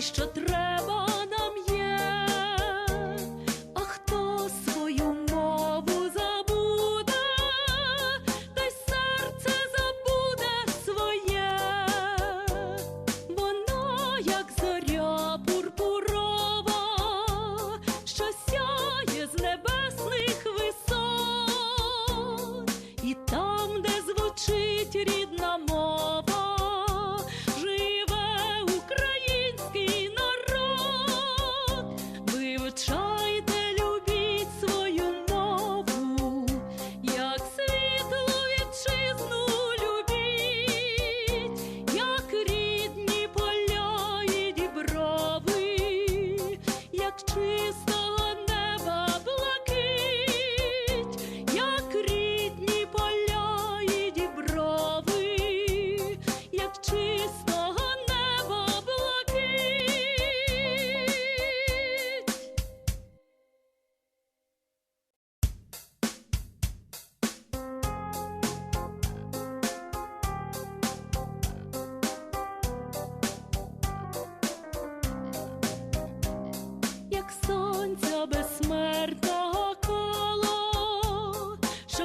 що треба нам є, а хто свою мову забуде, та й серце забуде своє, воно як зорі.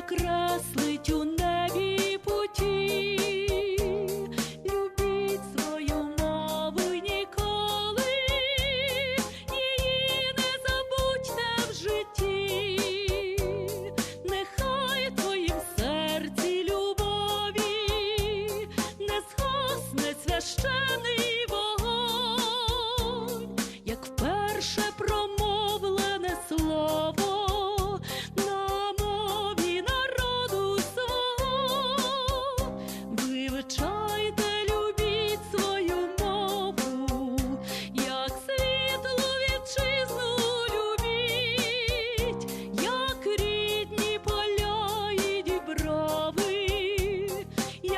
окресли.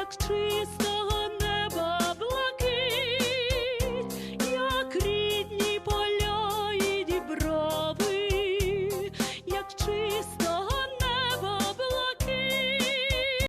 like trees.